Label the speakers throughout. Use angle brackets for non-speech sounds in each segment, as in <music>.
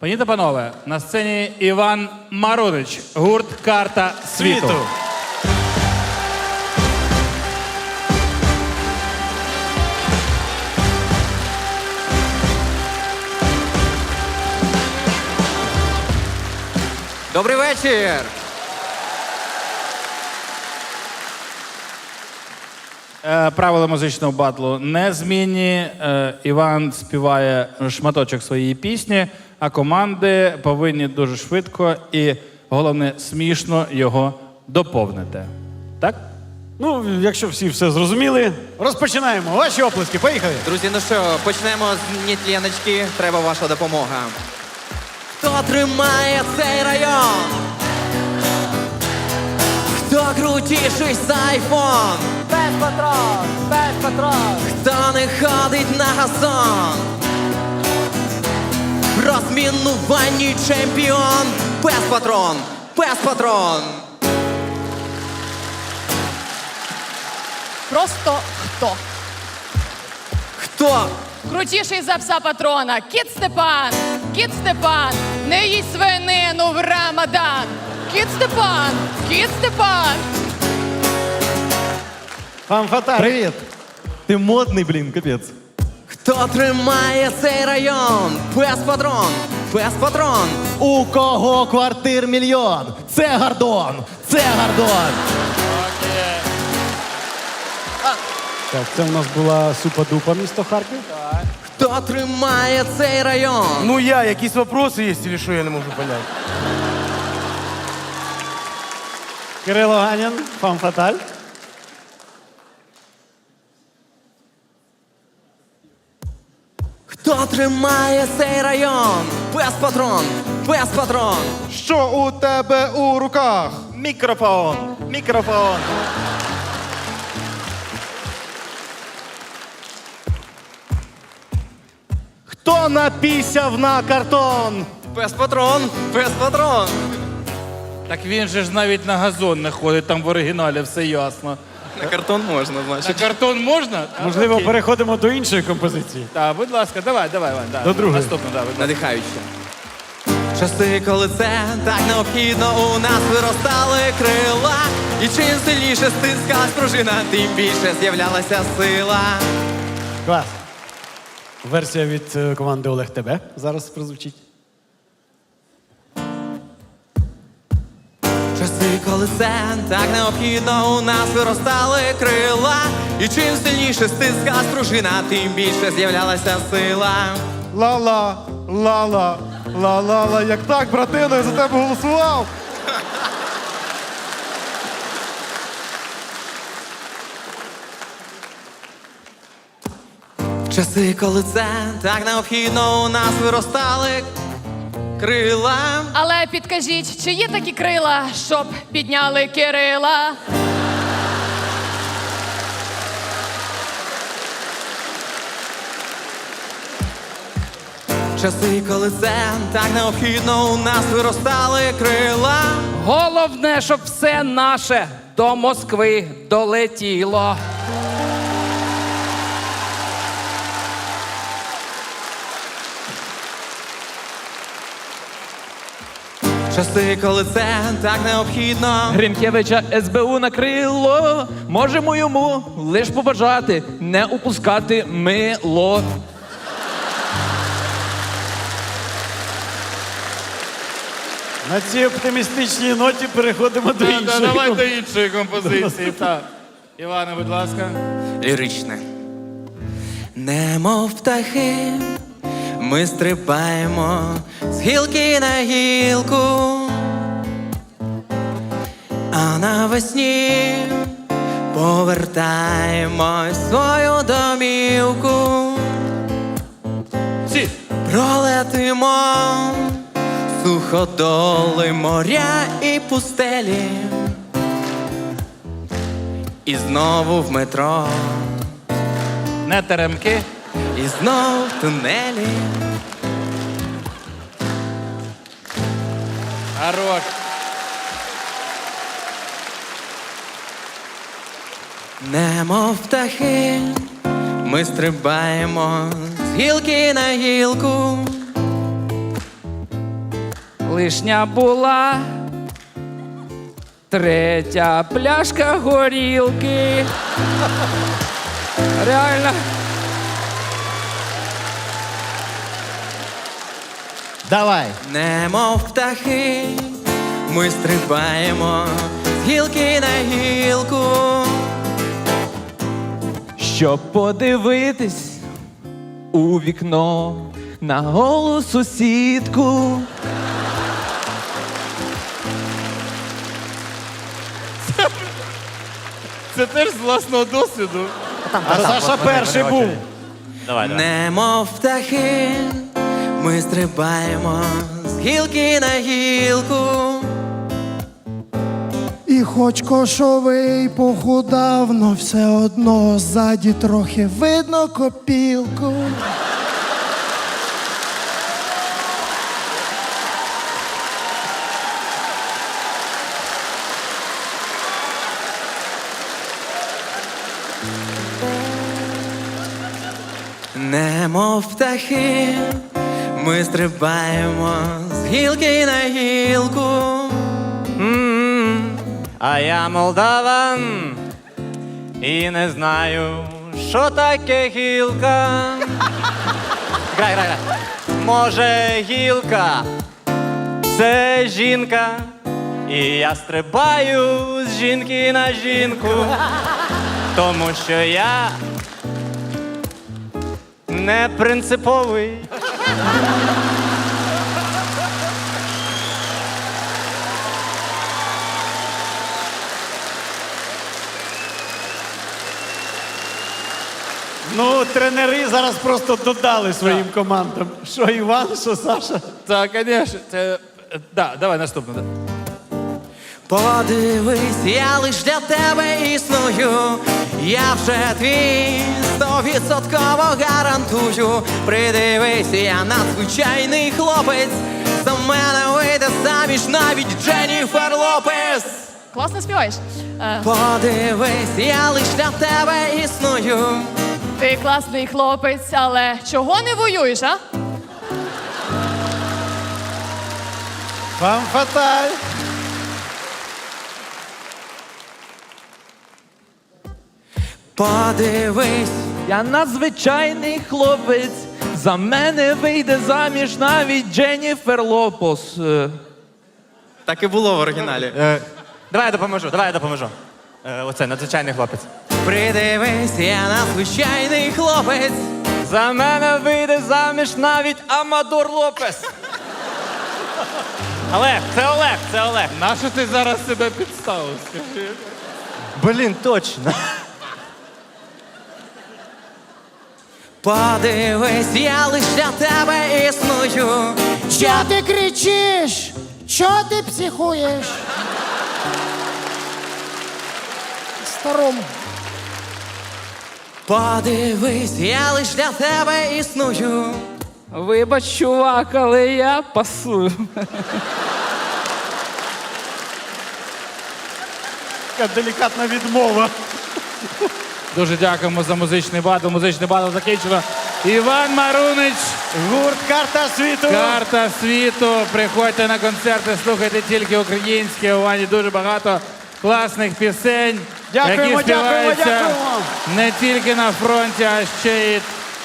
Speaker 1: Пані та панове, на сцені Іван Марунич, гурт Карта світу.
Speaker 2: Світу.
Speaker 3: Добрий вечір!
Speaker 1: Е, правила музичного батлу незмінні. Е, Іван співає шматочок своєї пісні, а команди повинні дуже швидко і головне смішно його доповнити. Так?
Speaker 2: Ну, якщо всі все зрозуміли, розпочинаємо. Ваші оплески, поїхали.
Speaker 3: Друзі, ну що, почнемо з нітленочки. Треба ваша допомога. Хто тримає цей район? Хто крутіший за айфон?
Speaker 4: Без патрон, без патрон.
Speaker 3: Хто не ходить на газон? Розмінуванні чемпіон. Без патрон, без патрон.
Speaker 4: Просто хто?
Speaker 3: Хто?
Speaker 4: Крутіший за пса патрона. Кіт Степан, кіт Степан, не їсть свинину в Рамадан. Кіт Степан, кіт Степан.
Speaker 2: Пан Фатар.
Speaker 5: Привіт! Ти модний, блін, капець.
Speaker 3: Хто тримає цей район? Без патрон, без патрон.
Speaker 5: У кого квартир мільйон? Це Гордон! Це Гордон!
Speaker 2: Так, це у нас була супа-дупа місто Харків.
Speaker 3: Хто тримає цей район?
Speaker 6: Ну я, якісь вопроси є, чи що я не можу поняти.
Speaker 2: Кирило Ганін, пан Фаталь.
Speaker 3: Хто тримає цей район? Без патрон, без патрон.
Speaker 6: Що у тебе у руках?
Speaker 5: Мікрофон! Мікрофон! Хто напісяв на картон?
Speaker 3: Без патрон, без патрон.
Speaker 1: Так він же ж навіть на газон не ходить, там в оригіналі все ясно.
Speaker 3: На картон можна,
Speaker 1: На
Speaker 3: значить.
Speaker 1: картон можна?
Speaker 2: Можливо,
Speaker 1: окей.
Speaker 2: переходимо до іншої композиції.
Speaker 1: Так, будь ласка, давай, давай, Іван. Да.
Speaker 2: До другої.
Speaker 1: Наступну, да, будь ласка.
Speaker 3: Надихаюче. Часи, коли це так необхідно, у нас виростали крила. І чим сильніше стискалась пружина, тим більше з'являлася сила.
Speaker 2: Клас. Версія від е, команди Олег ТБ зараз прозвучить.
Speaker 3: Коли це так необхідно, у нас виростали крила. І чим сильніше стискалась пружина, тим більше з'являлася сила.
Speaker 6: Ла-ла, ла-ла, ла-ла-ла. Як так, братино, я за тебе голосував.
Speaker 3: Часи, коли це так необхідно, у нас виростали крила.
Speaker 4: Але підкажіть, чи є такі крила, щоб підняли Кирила?
Speaker 3: Часи, коли це так необхідно, у нас виростали крила.
Speaker 7: Головне, щоб все наше до Москви долетіло.
Speaker 3: Часи, коли це так необхідно.
Speaker 7: Гринкевича СБУ накрило. Можемо йому лиш побажати не упускати мило.
Speaker 2: На цій оптимістичній ноті переходимо до іншої.
Speaker 1: давай до іншої композиції. Так. Іване, будь ласка.
Speaker 3: Ліричне. Немов птахи, ми стрибаємо з гілки на гілку, навесні повертаємось в свою домівку. Пролетимо суходоли моря і пустелі. І знову в метро,
Speaker 1: Не теремки.
Speaker 3: і знов в тунелі.
Speaker 1: Хорош.
Speaker 3: Немов птахи, ми стрибаємо з гілки на гілку,
Speaker 7: лишня була. Третя пляшка горілки. Реально.
Speaker 5: Давай.
Speaker 3: Немов птахи, ми стрибаємо з гілки на гілку.
Speaker 7: Щоб подивитись у вікно на голу сусідку.
Speaker 1: Це теж з власного досвіду.
Speaker 2: А Саша перший був.
Speaker 3: Немов птахи, ми стрибаємо з гілки на гілку.
Speaker 8: Хоч кошовий похудав, но все одно ззаді трохи видно копілку.
Speaker 3: Немов птахи, ми стрибаємо з гілки на гілку.
Speaker 9: А я молдаван і не знаю, що таке гілка. <laughs> Грай, грай, грай. Може, гілка це жінка, і я стрибаю з жінки на жінку, <laughs> тому що я не принциповий. <laughs>
Speaker 2: Ну, тренери зараз просто додали своїм командам. Що Іван, що Саша.
Speaker 1: Так, звісно. Це... е, Да, давай наступне. да.
Speaker 3: Подивись, я лиш для тебе існую. Я вже твій стовідсотково гарантую. Придивись, я надзвичайний хлопець. За мене вийде заміж навіть Дженніфер Лопес.
Speaker 4: Класно співаєш. Е,
Speaker 3: Подивись, я лиш для тебе існую.
Speaker 4: Ти класний хлопець, але чого не воюєш, а?
Speaker 2: Вам фаталь.
Speaker 3: Подивись,
Speaker 7: Я надзвичайний хлопець. За мене вийде заміж навіть Дженніфер Лопос. Е,
Speaker 3: так і було в оригіналі.
Speaker 9: Е, давай я допоможу, давай я допоможу. Е, оце надзвичайний хлопець.
Speaker 3: Придивись, я надзвичайний хлопець.
Speaker 9: За мене вийде заміж навіть Амадор Лопес. Олег, це Олег, це Олег.
Speaker 1: Нащо ти зараз себе підставив? Скажи.
Speaker 9: Блін, точно.
Speaker 3: Подивись, я лиш для тебе існую.
Speaker 8: Що ти кричиш? Що ти психуєш? Старому.
Speaker 3: Подивись, я лиш для тебе існую.
Speaker 7: Вибач, чувак, але я пасую.
Speaker 2: Така делікатна відмова.
Speaker 1: Дуже дякуємо за музичний батл. Музичний батл закінчено. Іван Марунич,
Speaker 2: Гурт карта світу.
Speaker 1: карта світу. Приходьте на концерти, слухайте тільки українське. У Вані дуже багато класних пісень,
Speaker 2: Дякуємо,
Speaker 1: які
Speaker 2: дякуємо,
Speaker 1: співаються
Speaker 2: дякуємо.
Speaker 1: не тільки на фронті, а ще й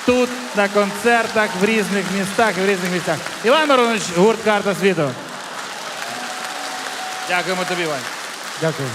Speaker 1: тут, на концертах в різних містах і в різних місцях. Іван Миронович, гурт карта світу. Дякуємо тобі, Вань.
Speaker 2: Дякую.